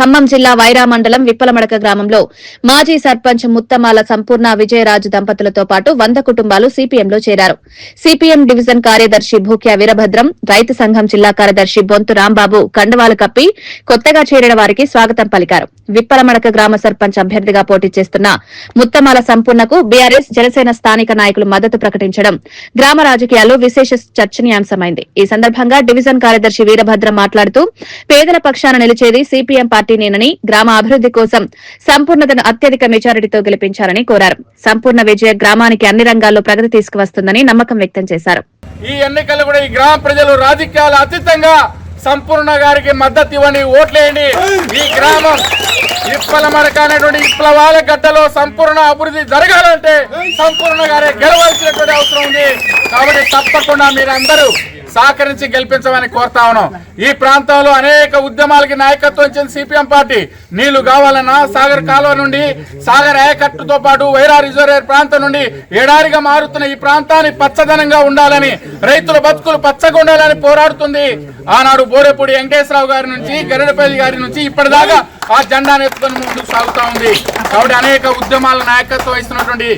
ఖమ్మం జిల్లా వైరా మండలం విప్పలమడక గ్రామంలో మాజీ సర్పంచ్ ముత్తమాల సంపూర్ణ విజయరాజు దంపతులతో పాటు వంద కుటుంబాలు సీపీఎంలో చేరారు. సిపిఎం డివిజన్ కార్యదర్శి భూక్యా వీరభద్రం రైతు సంఘం జిల్లా కార్యదర్శి బొంతు రాంబాబు కండవాలు కప్పి కొత్తగా చేరిన వారికి స్వాగతం పలికారు. విప్పలమడక గ్రామ సర్పంచ్ అభ్యర్థిగా పోటీ చేస్తున్న ముత్తమాల సంపూర్ణకు బీఆర్ఎస్ జనసేన స్థానిక నాయకులు మద్దతు ప్రకటించడం గ్రామ రాజకీయాల్లో విశేష చర్చనీయాంశమైంది. ఈ సందర్భంగా డివిజన్ కార్యదర్శి వీరభద్రం మాట్లాడుతూ పేదల పక్షాన నిలిచేది సిపిఎం పార్టీనేనని గ్రామ అభివృద్ది కోసం సంపూర్ణతను అత్యధిక మెజారిటీతో గెలిపించాలని కోరారు. సంపూర్ణ విజయ గ్రామానికి అన్ని రంగాల్లో ప్రగతి తీసుకువస్తుందని నమ్మకం వ్యక్తం చేశారు. ఈ ఎన్నికల్లో కూడా ఈ గ్రామ ప్రజలు రాజకీయాలు అతీతంగా సంపూర్ణ గారికి మద్దతు ఇవ్వండి ఓట్లేయండి. ఈ గ్రామం ఇప్పల మరక అనేటువంటి విప్లవాల గడ్డలో సంపూర్ణ అభివృద్ధి జరగాలంటే సంపూర్ణ గారే గెలవాల్సినటువంటి అవసరం ఉంది. కాబట్టి తప్పకుండా మీరందరూ సహకరించి గెలిపించమని కోరుతా ఉన్నాం. ఈ ప్రాంతంలో అనేక ఉద్యమాలకి నాయకత్వం ఇచ్చిన సిపిఎం పార్టీ నీళ్ళు కావాలన్నా సాగర్ కాలువ నుండి సాగర్ ఆయకట్టుతో పాటు వైరా రిజర్వేర్ ప్రాంతం నుండి ఎడారిగా మారుతున్న ఈ ప్రాంతాన్ని పచ్చదనంగా ఉండాలని రైతుల బతుకులు పచ్చగా ఉండాలని పోరాడుతుంది. ఆనాడు బోరేపూడి వెంకటేశ్వరరావు గారి నుంచి గరుడపల్లి గారి నుంచి ఇప్పటిదాకా ఆ జెండాను ఎత్తుకొని ముందుకు సాగుతా ఉంది. కాబట్టి అనేక ఉద్యమాల నాయకత్వం ఇస్తున్నటువంటి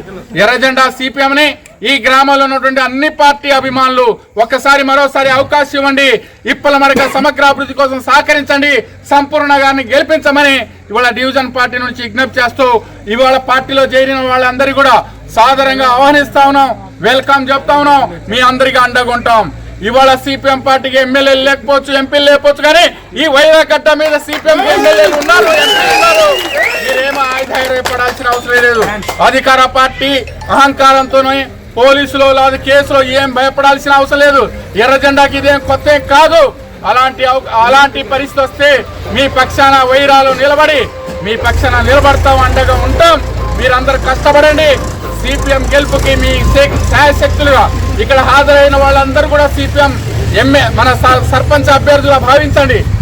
ఎర్ర జెండా సిపిఎం ని ఈ గ్రామంలో ఉన్నటువంటి అన్ని పార్టీ అభిమానులు ఒక్కసారి మరోసారి అవకాశం ఇవ్వండి. ఇప్పల మరక సమగ్ర అభివృద్ధి కోసం సహకరించండి. సంపూర్ణ గారిని గెలిపించమని ఇవాళ డివిజన్ పార్టీ నుంచి విజ్ఞప్తి చేస్తూ ఇవాళ పార్టీలో చేరిన వాళ్ళందరికీ కూడా సాదరంగా ఆహ్వానిస్తా ఉన్నాం. వెల్కమ్ చెప్తా ఉన్నాం. మీ అందరికీ అండగుంటాం ఇవాళ సిపిఎం పార్టీకి ఎమ్మెల్యేలు లేకపోవచ్చు ఎంపీలు లేకపోవచ్చు కానీ ఈ వైరాకట్ట మీద సిపిఎం ఎమ్మెల్యేలు ఉన్నారు మీరేమో అవసరం లేదు. అధికార పార్టీ అహంకారంతోనే పోలీసులు లేదా కేసులో ఏం భయపడాల్సిన అవసరం లేదు. ఎర్ర జెండాకి ఇదేం కొత్త ఏం కాదు. అలాంటి అలాంటి పరిస్థితి వస్తే మీ పక్షాన వైరాలు నిలబడి మీ పక్షాన నిలబడతాం అండగా ఉంటాం. మీరందరూ కష్టపడండి. సిపిఎం గెలుపుకి మీ శాయశక్తులుగా ఇక్కడ హాజరైన వాళ్ళందరూ కూడా సిపిఎం ఎంఏ మన స- సర్పంచ్ అభ్యర్థులుగా భావించండి.